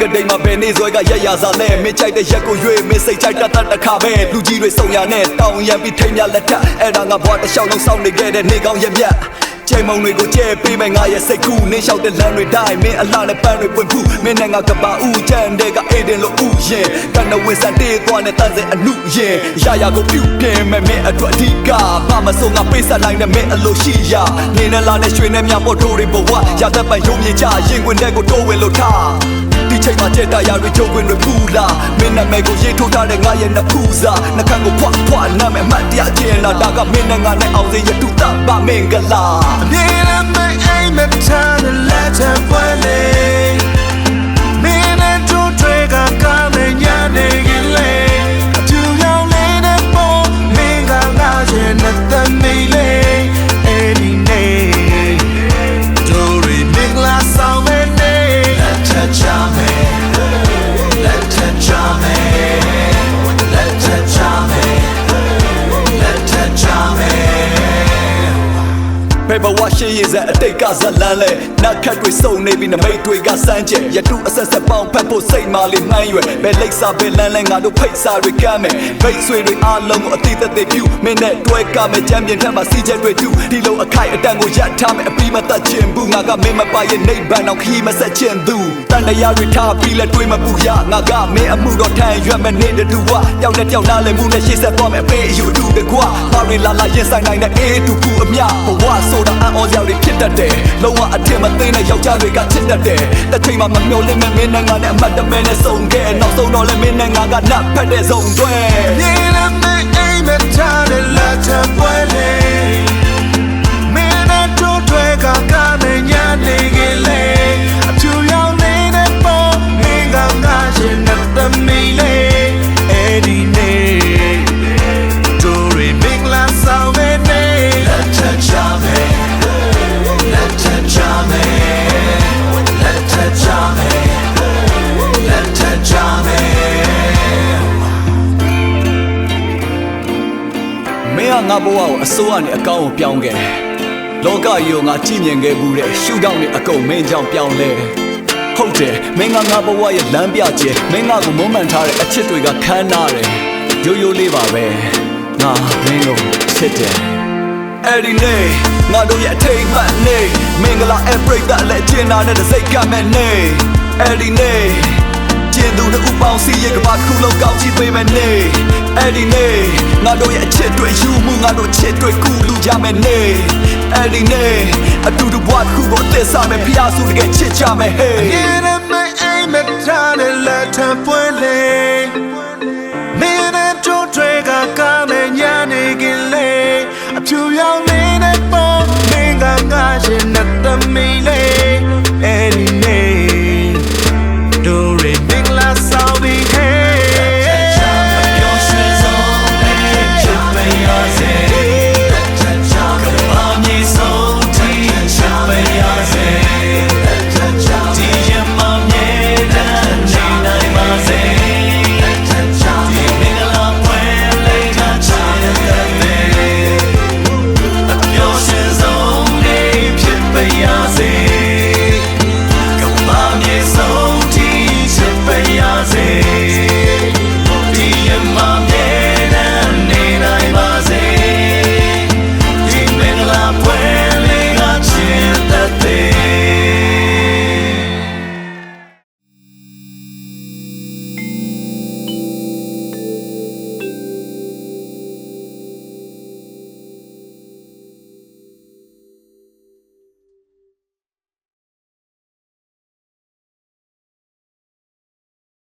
တိမ်မှာဘယ်နေဇွဲကရက်ရစားလဲမင်းကြိုက်တဲ့ရက်ကိုရွေးမင်းစိတ်ကြိုက်တတ်တတ်တစ်ခါပဲလူကြီးတွေစုံရနဲ့တောင်းရန်ပြီးထိမ်းမြလက်ထက်အဲ့ဒါငါဘွားတစ်လျှောက်လုံးစောင့်နေခဲ့တဲ့နေကောင်းရက်မြတ်ချိန်မုံတွေကိုကျဲပေးမယ်ငါရဲ့စိတ်ကူးနင်းလျှောက်တဲ့လမ်းတွေတိုင်းမင်းအလှနဲ့ပန်းတွေပွင့်ဖူးမင်းနဲ့ငါကပါဦးချမ်းတဲ့ကအေဒင်လို့ဥယင်ကနဝင်းစံတေးသွားနဲ့တန်စင်အနုရင်ရရကိုပြုတ်ပြင်းမယ်မင်းအတွက်အဓိကဘာမဆုံးငါပေးဆက်လိုက်တဲ့မင်းအလိုရှိရနေနဲ့လာနဲ့ရွှေနဲ့မြပေါ်ထိုးတွေဘဝရတဲ့ပန်ရုံမြင်ကြရင်ခွင်တဲ့ကိုတိုးဝင်လို့ထားဒီ ချိန်မှာချက်တရားတွေချုပ်ဝင်တွေပူလာမင်းနာမည်ကိုရေးထိုးထားတဲ့ငါရဲ့နှစ်ဖူးစာနှခမ်းကိုဖွာဖွာနာမည်မှတ်တရားချင်းလာဒါကမင်းနဲ့ငါနဲ့အောင်စင်ရတူတာပါမင်္ဂလာနေလမ်းမအိမ်မထား ဘယ်ဘဝရှိရစေအတိတ်ကဇလန်းလဲနတ်ခတ်တွေစုံနေပြီနမိတ်တွေကစမ်းကျက်ရတုအဆက်ဆက်ပေါင်းဖက်ဖို့စိတ်မာလေးမှန်းရွယ်ဘယ်လိပ်စာဘယ်လန်းလဲငါတို့ဖိတ်စာတွေကမ်းမယ်ဘိတ်ဆွေတွေအားလုံးကိုအတိတ်သက်သက်ပြုမင်းနဲ့တွဲကမယ်ချမ်းပြင်ထက်မှာစီချက်တွေတူဒီလိုအခိုက်အတန့်ကိုရပ်ထားမယ်အပြီးမသက်ချင်ဘူးငါကမင်းမပါရဲ့နေဘန်အောင်ခီးမဆက်ချင်သူတန်တရားတွေထားပြီးလဲတွေးမပူရငါကမင်းအမှုတော်ထမ်းရွက်မယ်နေတူဝရောက်တဲ့ကြောက်နားလဲမှုနဲ့ရှေ့ဆက်သွားမယ်အပေးအယူတူတကွာပါရီလာလာရင်ဆိုင်နိုင်တဲ့အေးတူကူအမြဘဝဆိုတာအံ့ဩစရာတွေဖြစ်တတ်တယ်လုံးဝအထင်မသေးတဲ့ယောက်ျားတွေကချစ်တတ်တယ်တစ်ချိန်မှမမျော်လင့်မဲ့မင်းနဲ့ငါနဲ့အမတ်တမဲနဲ့ဆုံခဲ့နောက်ဆုံးတော့လဲမင်းနဲ့ငါကနတ်ဖက်တဲ့ဆုံးတွေနေလ င်းကငါဘဝကိုအစိုးရနဲ့အကောင်းကိုပြောင်းခဲ့လောကကြီးကိုငါကြည့်မြင်ခဲ့ဘူးတဲ့ရှုထောင့်နဲ့အကုန်မင်းကြောင့်ပြောင်းလဲဟုတ်တယ်မင်းကငါဘဝရဲ့လမ်းပြကျဲမင်းငါကိုမုန်းမှန်ထားတဲ့အချစ်တွေကခမ်းနားတယ်ရိုးရိုးလေးပါပဲငါမင်းကိုချစ်တယ်အဲ့ဒီနေ့ငါတို့ရဲ့အထိတ်မှတ်နေမင်္ဂလာအပရိသတ်လက်ကျင်နာတဲ့စိတ်ကမဲ့နေအဲ့ဒီနေ့ ကျင်သူတို့ဥပေါင်းစီရဲ့ကဘာတစ်ခုလုံးကောက်ကြည့်ပေးမယ်နေအဲ့ဒီနေ့ငါတို့ရဲ့အချစ်တွေယူမှုငါတို့ချစ်တွေကူလူကြမယ်နေအဲ့ဒီနေ့အတူတူဘဝတစ်ခုကိုအသက်စားမယ်ဖျားစုတကယ်ချစ်ကြမယ် hey